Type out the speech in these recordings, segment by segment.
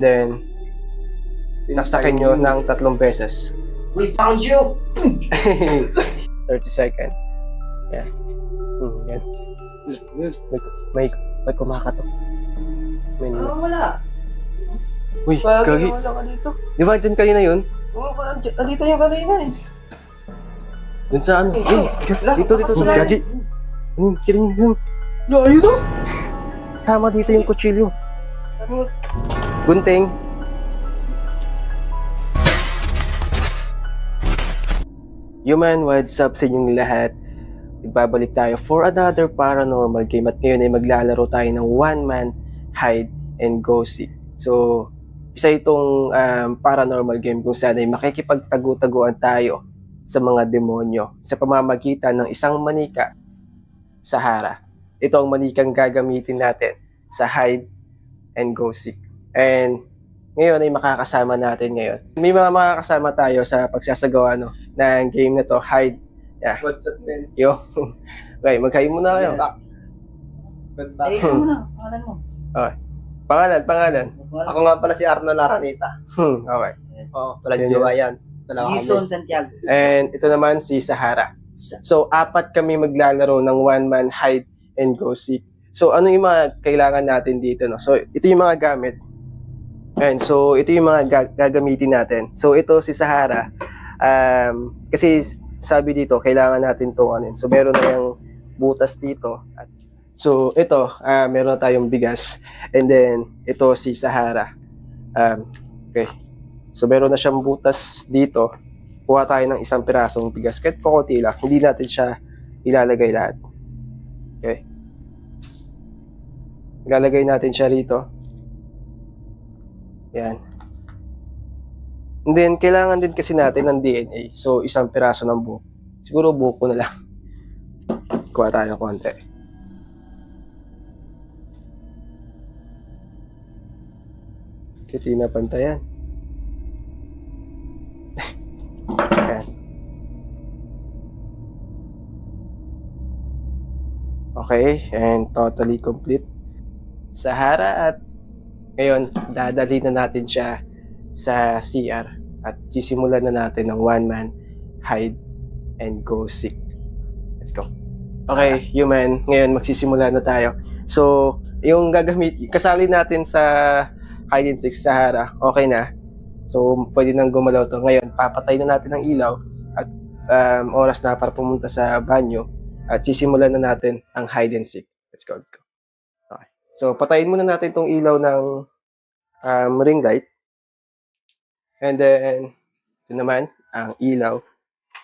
Then, saksakin nyo ng tatlong beses. We found you! 30 second. Yan. Hmm, yan. May, may, may kumakatok. May. Ah, wala. Uy, Wala gagi. wala ka dito. Di ba dyan kanina yun? Oo, ka- andi- andito yung kanina eh. Dun sa ano? Yun, Wala, dito, dito. wala. Gagi. Ano, kidding yun. Layo to. Tama dito yung kutsilyo. Gunting. Human, what's up sa inyong lahat? Nagbabalik tayo for another paranormal game at ngayon ay maglalaro tayo ng one man hide and go seek. So, isa itong um, paranormal game kung saan ay makikipagtago-taguan tayo sa mga demonyo sa pamamagitan ng isang manika sa hara. Ito ang manikang gagamitin natin sa hide and go seek. And ngayon ay makakasama natin ngayon. May mga makakasama tayo sa pagsasagawa no, ng game na to, Hide. what's up, man? Yo. okay, mag-hi muna kayo. Back. Good back. Eh, ikaw muna. Pangalan mo. Pangalan, pangalan. Ako nga pala si Arnold Aranita. Hmm, okay. Oo, pala Yun, jowa yan. Dalawa Jason. Santiago. And ito naman si Sahara. So, apat kami maglalaro ng one-man hide and go seek. So, ano yung mga kailangan natin dito, no? So, ito yung mga gamit. Ayan, so, ito yung mga ga- gagamitin natin. So, ito si Sahara. Um, kasi sabi dito, kailangan natin itong ano. So, meron na yung butas dito. At, so, ito, ah, meron na tayong bigas. And then, ito si Sahara. Um, okay. So, meron na siyang butas dito kuha tayo ng isang pirasong bigas. Kahit kukunti lang, hindi natin siya ilalagay lahat. Okay. Ilalagay natin siya rito. Yan. And then, kailangan din kasi natin ng DNA. So, isang piraso ng buhok. Siguro buhok ko na lang. Kuha tayo konti. Kasi na pantayan. Yan. Okay, and totally complete. Sahara at ngayon, dadali na natin siya sa CR at sisimulan na natin ng one man hide and go seek. Let's go. Okay, human, ngayon magsisimula na tayo. So, yung gagamit, kasali natin sa hide and seek sa Sahara, okay na. So, pwede nang gumalaw to. Ngayon, papatay na natin ang ilaw at um, oras na para pumunta sa banyo at sisimulan na natin ang hide and seek. Let's go. So, patayin muna natin itong ilaw ng um, ring light. And then, ito naman, ang ilaw.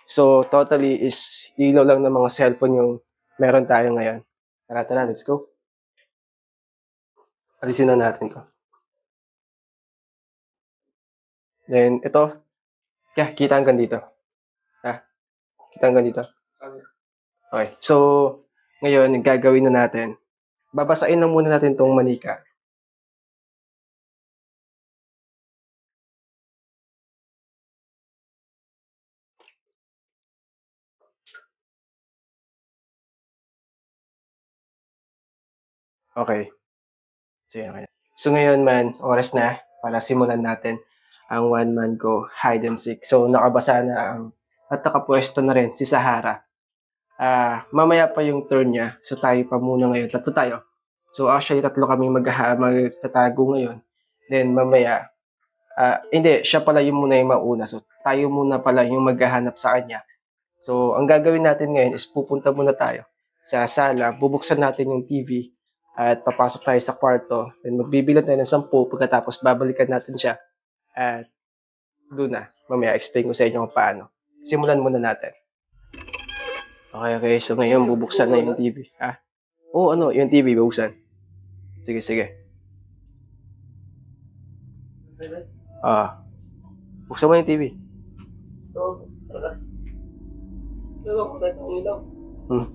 So, totally is ilaw lang ng mga cellphone yung meron tayo ngayon. Tara, tara, let's go. Alisin na natin to. Then, ito. Kaya, kita hanggang dito. Ha? Kita hanggang dito. Okay. So, ngayon, gagawin na natin. Babasain lang muna natin tong manika. Okay. Yun, okay. So, ngayon man, oras na para simulan natin ang one man go hide and seek. So, nakabasa na ang at nakapwesto na rin si Sahara. Ah, mamaya pa yung turn niya. So, tayo pa muna ngayon. Tatlo tayo. So, actually, tatlo kami mag magtatago ngayon. Then, mamaya, ah, hindi, siya pala yung muna yung mauna. So, tayo muna pala yung maghahanap sa kanya. So, ang gagawin natin ngayon is pupunta muna tayo sa sala, bubuksan natin yung TV, at papasok tayo sa kwarto. Then magbibilang tayo ng sampu pagkatapos babalikan natin siya. At doon na. Mamaya explain ko sa inyo kung paano. Simulan muna natin. Okay, okay. So ngayon bubuksan na yung TV. Ah? Oo, ano, yung TV bubuksan. Sige, sige. Ah. Buksan mo yung TV. Talaga. Ito, patay ko ang ilaw. Hmm.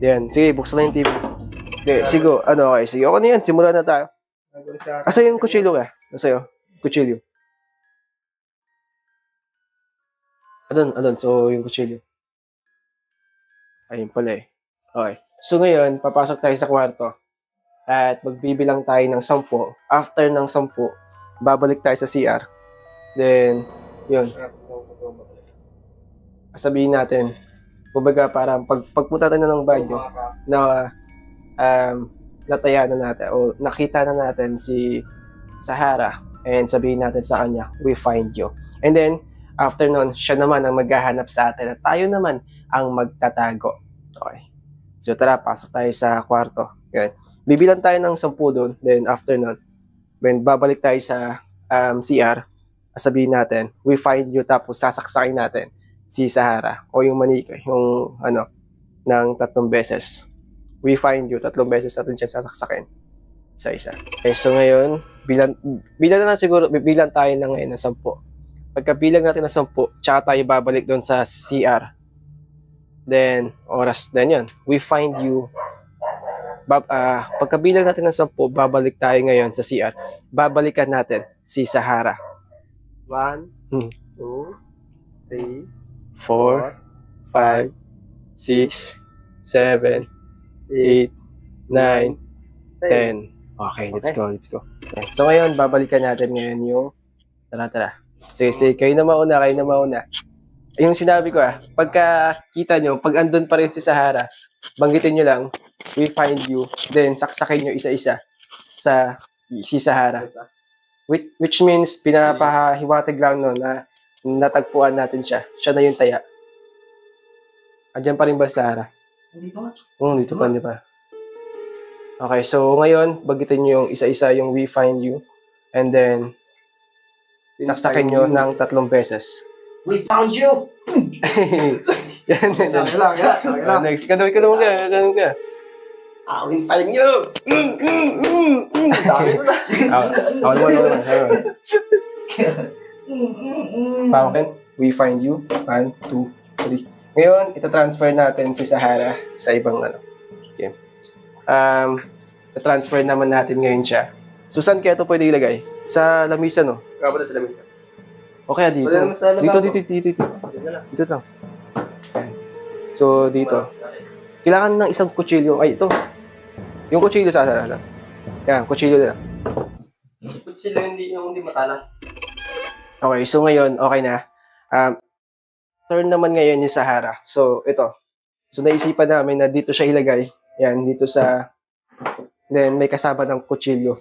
Yan. Sige, buksan na yung TV. Sige, sigo. Ano, okay. Sige, okay na yan. Simulan na tayo. Asa yung kutsilyo ka? Nasa iyo? Kutsilyo. Andun, andun. So, yung kutsilyo. Ayun pala eh. Okay. So, ngayon, papasok tayo sa kwarto. At magbibilang tayo ng 10. After ng 10, babalik tayo sa CR. Then, yun, sabihin natin, kumbaga parang pag, pagpunta tayo ng banyo, na um, nataya na natin o nakita na natin si Sahara and sabihin natin sa kanya, we find you. And then, after nun, siya naman ang maghahanap sa atin at tayo naman ang magtatago. Okay. So tara, pasok tayo sa kwarto. Yan. Bibilan tayo ng 10 doon. Then after nun, when babalik tayo sa um, CR, sabihin natin, we find you tapos sasaksakin natin si Sahara o yung manika, yung ano, ng tatlong beses. We find you, tatlong beses natin siya sasaksakin. Isa-isa. Okay, so ngayon, bilan, bilan na siguro, bibilan tayo ng ngayon ng 10. Pagkabilang natin ng 10, tsaka tayo babalik doon sa CR. Then, oras din yun. We find you. Bab, ah, pagkabilang natin ng 10, babalik tayo ngayon sa CR. Babalikan natin si Sahara. One, Hmm. two, three, 4, 5, 6, 7, 8, 9, 10. Okay, let's Okay. go, let's go. Okay, So ngayon, babalikan natin ngayon yung... Tara, tara. Sige, sige, kayo na mauna, kayo na mauna. Yung sinabi ko ah, pagka kita nyo, pag andun pa rin si Sahara, banggitin nyo lang, we find you, then saksakin nyo isa-isa sa si Sahara. Which, which means, pinapahiwatig lang no, na natagpuan natin siya. Siya na yung taya. Andyan pa rin ba si Sahara? Dito. Oo, dito pa, di ba? Okay, so ngayon, bagitin nyo yung isa-isa yung we find you. And then, saksakin nyo ng tatlong beses. We found you! yan, yan, yan. Lang. next, ganun ka naman ka, ganun ka. Ah, we find you! Mm, mm, mm, mm. Dami na na. Ako, naman, ako naman. Fountain, we find you. One, two, three. Ngayon, itatransfer natin si Sahara sa ibang ano. Okay. Um, transfer naman natin ngayon siya. So, saan kaya ito pwede ilagay? Sa lamisa, no? Kapag sa lamig. O kaya dito. Naman sa lababo. Dito, dito, dito, dito. Dito na lang. Dito lang. So, dito. Kailangan ng isang kutsilyo. Ay, ito. Yung kutsilyo sa sa sa- Yan, kutsilyo na. Put sila hindi yung hindi matalas. Okay, so ngayon, okay na. Um, turn naman ngayon yung Sahara. So, ito. So, naisipan namin na dito siya ilagay. Yan, dito sa... Then, may kasama ng kutsilyo.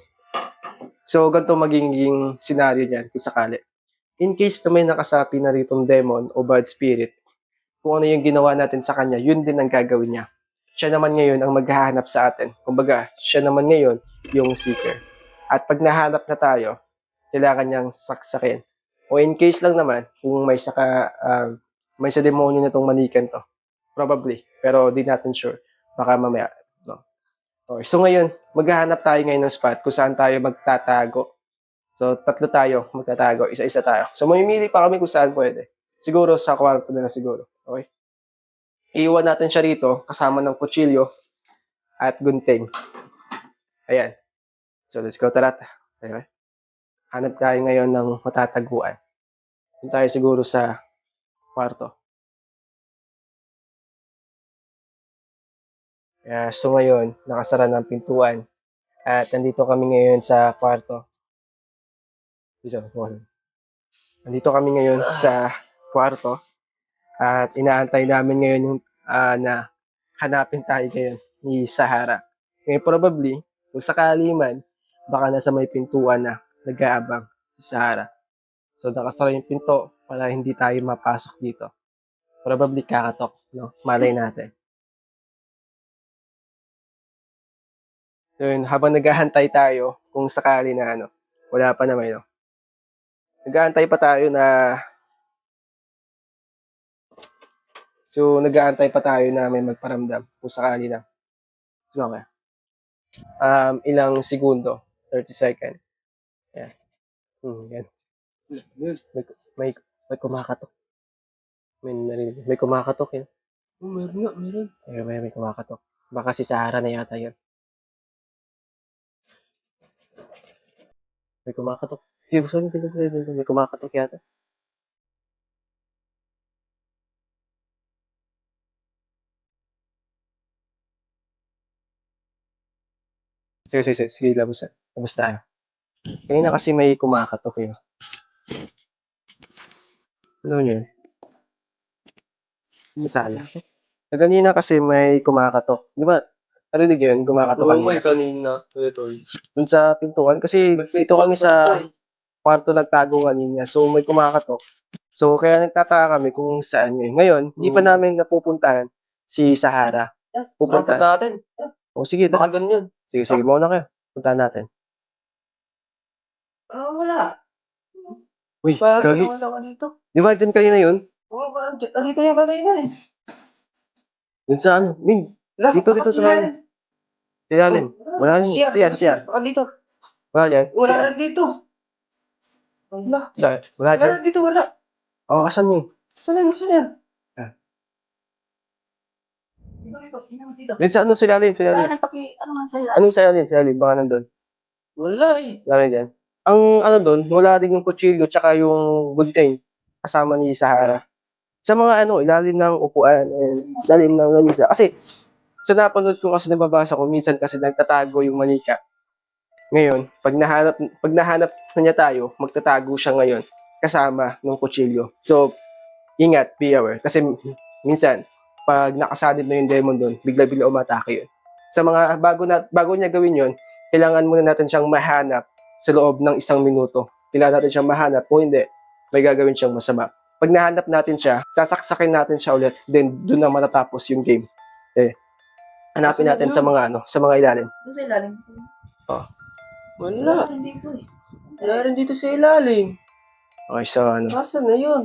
So, ganito magiging scenario niyan kung sakali. In case na may nakasapi na ritong demon o bad spirit, kung ano yung ginawa natin sa kanya, yun din ang gagawin niya. Siya naman ngayon ang maghahanap sa atin. Kumbaga, siya naman ngayon yung seeker. At pag nahanap na tayo, kailangan niyang saksakin. O in case lang naman, kung may saka, um, may sa demonyo na itong manikan to. Probably. Pero di natin sure. Baka mamaya. Okay. So ngayon, maghahanap tayo ngayon ng spot kung saan tayo magtatago. So, tatlo tayo magtatago. Isa-isa tayo. So, mamimili pa kami kung saan pwede. Siguro sa kwarto na siguro. Okay? Iiwan natin siya rito kasama ng kutsilyo at gunting. Ayan. So, let's go. Tara. Okay? Hanap tayo ngayon ng matataguan. Doon tayo siguro sa kwarto. Kaya, so ngayon, nakasara ng pintuan. At nandito kami ngayon sa kwarto. Dito. Nandito kami ngayon sa kwarto. At inaantay namin ngayon yung ah, na hanapin tayo ngayon ni Sahara. Ngayon probably, kung sakali man, baka nasa may pintuan na nag-aabang si Sahara. So nakasara yung pinto para hindi tayo mapasok dito. Probably kakatok, no? Malay natin. So yun, habang naghahantay tayo, kung sakali na ano, wala pa naman, no? Naghahantay pa tayo na So, nag-aantay pa tayo na may magparamdam kung sakali na. So, okay. Um, ilang segundo. 30 second. Yan. Hmm, yan. May, may, may kumakatok. May narinig. May kumakatok yun. Oh, meron nga, meron. May, may, may kumakatok. Baka si Sahara na yata yun. May kumakatok. Sige, gusto mo, may kumakatok yata. Sige, sige, sige. Sige, labas, labas tayo. Kanina kasi may kumakatok eh. Ano yun? Masala. Kanina kasi may kumakatok. Di ba? Narinig yun, kumakatok Oo, may kanina. kanina. Ito. Dun sa pintuan. Kasi dito kami sa kwarto nagtago kanina. So may kumakatok. So kaya nagtataka kami kung saan yun. Ngayon, hindi pa Hmm. namin napupuntahan si Sahara. Pupunta. Pupunta natin. O sige, Baka ganyan. sige, sige. Mauna kayo. Puntahan natin. Ah, wala. Uy, Bakit kagi. wala ka dito? Di ba dyan kanina yun? Oo, oh, dito yung kanina eh. Dun sa ano? Min, Wala, Dito, dito sa siya bahay. yan. ilalim. Wala rin. Siya, Siya, siya. Baka dito. Wala yan. Wala rin dito. Wala. Siya. Wala Wala dyan. rin dito, wala. Oo, asan yun? Saan yan? Saan yan? Ah. Dito, dito. Dito, sa ano, sa ilalim, sa. Wala, nagpaki, ano nga sa'yo? Anong sa ilalim, sa ilalim? Baka nandun. Wala eh. Wala dyan. Ang ano doon, wala rin yung kutsilyo tsaka yung gunting kasama ni Sahara. Sa mga ano, ilalim ng upuan, ilalim ng lamisa. Kasi, sa napanood ko kasi nababasa ko, minsan kasi nagtatago yung manika. Ngayon, pag nahanap, pag nahanap na niya tayo, magtatago siya ngayon kasama ng kutsilyo. So, ingat, be aware. Kasi minsan, pag nakasadid na yung demon doon, bigla-bigla umatake yun. Sa mga bago na bago niya gawin yun, kailangan muna natin siyang mahanap sa loob ng isang minuto. Kailangan natin siyang mahanap. Kung hindi, may gagawin siyang masama. Pag nahanap natin siya, sasaksakin natin siya ulit. Then, doon na matatapos yung game. Eh, hanapin natin yun? sa mga ano, sa mga ilalim. Ano sa ilalim? Oh. Wala. Wala rin dito eh. Wala rin dito sa ilalim. Okay, so ano. Nasaan na yun?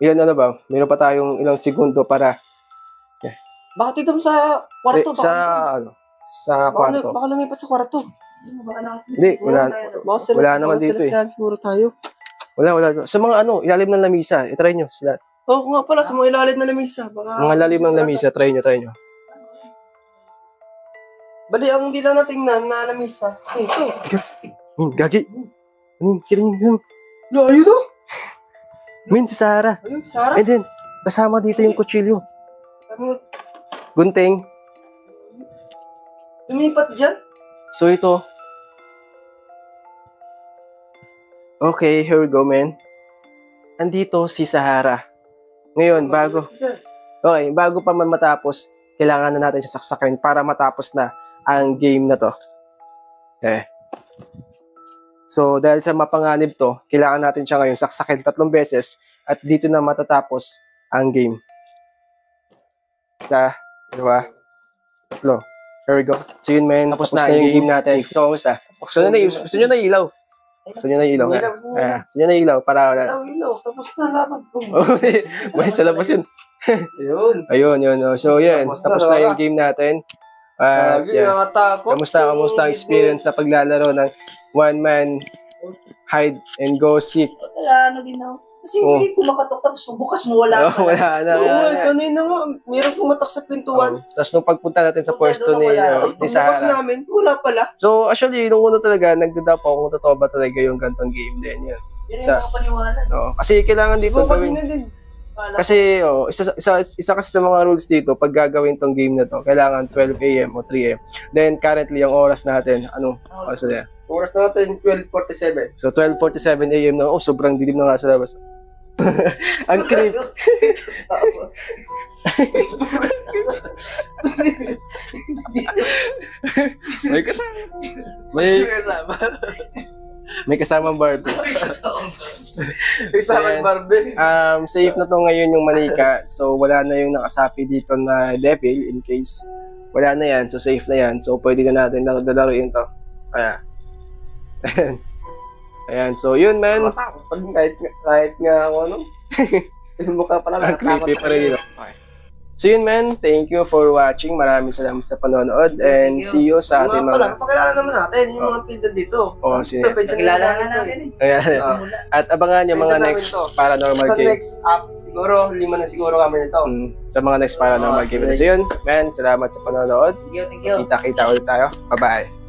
Ilan ano ba? Meron pa tayong ilang segundo para Bakit dito sa kwarto? eh, sa Baka ano, sa Baka, kwarto. baka lumipat sa kwarto. Hindi, wala. Baka sila, Wala naman baka dito sila, eh. siguro tayo. Wala, wala. Sa mga ano, ilalim ng lamisa. I-try nyo sila. Oo nga pala, sa mga ilalim na lamisa. Baka, Mga lalim ng lamisa, try nyo, try nyo. Bali, ang hindi lang natingnan na lamisa. Ito. Hmm, gagi. Hmm, kidding yun. Layo no? Min, si Sarah. Ayun, Sarah. And then, kasama dito yung kutsilyo. Kami, Gunting. lumipat dyan. So ito. Okay, here we go, man. Andito si Sahara. Ngayon, bago, okay, bago pa man matapos, kailangan na natin siya saksakin para matapos na ang game na to. Eh. So, dahil sa mapanganib to, kailangan natin siya ngayon saksakin tatlong beses at dito na matatapos ang game. Isa, dalawa, tatlo. Here we go. So yun, man. Tapos, na, yung game natin. So, kamusta? Gusto nyo na, gusto nyo na ilaw? Gusto nyo na ilaw? Ilaw, ha? gusto nyo na. Ah, gusto nyo na ilaw para wala. Ilaw, ilaw. Tapos na laban ko. May sa labas yun. Ayun. Ayun, yun. oh. So, yan. Tapos na, Tapos na yung lakas. game natin. At, yan. nakatakot. Kamusta, kamusta ang experience sa paglalaro ng one-man hide and go seek? Wala, ano din ako. Kasi Oh. may kumakatok tapos pagbukas mo wala Oh, wala na. Oo wala nga, na. kanina nga, mayroong kumatok sa pintuan. Oh, Tapos nung pagpunta natin sa pwesto ni, wala. uh, ni Pagbukas Sarah. namin, wala pala. So, actually, nung una talaga, nagdadap ako kung totoo ba talaga yung gantong game din. Yun. Yan Sa- yung mga paniwala. No? Kasi kailangan dito Ikaw gawin. kanina din. Kasi, oh, isa, isa, isa kasi sa mga rules dito, pag gagawin tong game na to, kailangan 12 a.m. o 3 a.m. Then, currently, ang oras natin, ano, oras na yan? Oras natin, 12.47. So, 12.47 a.m. na, oh, sobrang dilim na nga sa labas. ang creep. May kasama. May, may kasamang Barbie. Isa kang Barbie. Um, safe na to ngayon yung manika. So, wala na yung nakasapi dito na devil in case wala na yan. So, safe na yan. So, pwede na natin laro- lalaruin to. Kaya. Ayan. So, yun, man. Matakot pa rin kahit, nga- kahit nga ako, ano? Mukha pala Ang natatakot. creepy pa rin yun. Okay. So, yun, man. Thank you for watching. Maraming salamat sa panonood. And Thank you. see you sa Mga ating pala, mga... pakilala naman natin yung mga pinsan dito. Oh, sige. Pakilala na natin eh. Ayan. At abangan yung mga next to. paranormal Sa game. next up, siguro, lima na siguro kami nito. Mm, sa mga next paranormal Ah, game. So, yun, man. Salamat sa panonood. Thank you, thank you. Kita-kita ulit tayo. Bye-bye.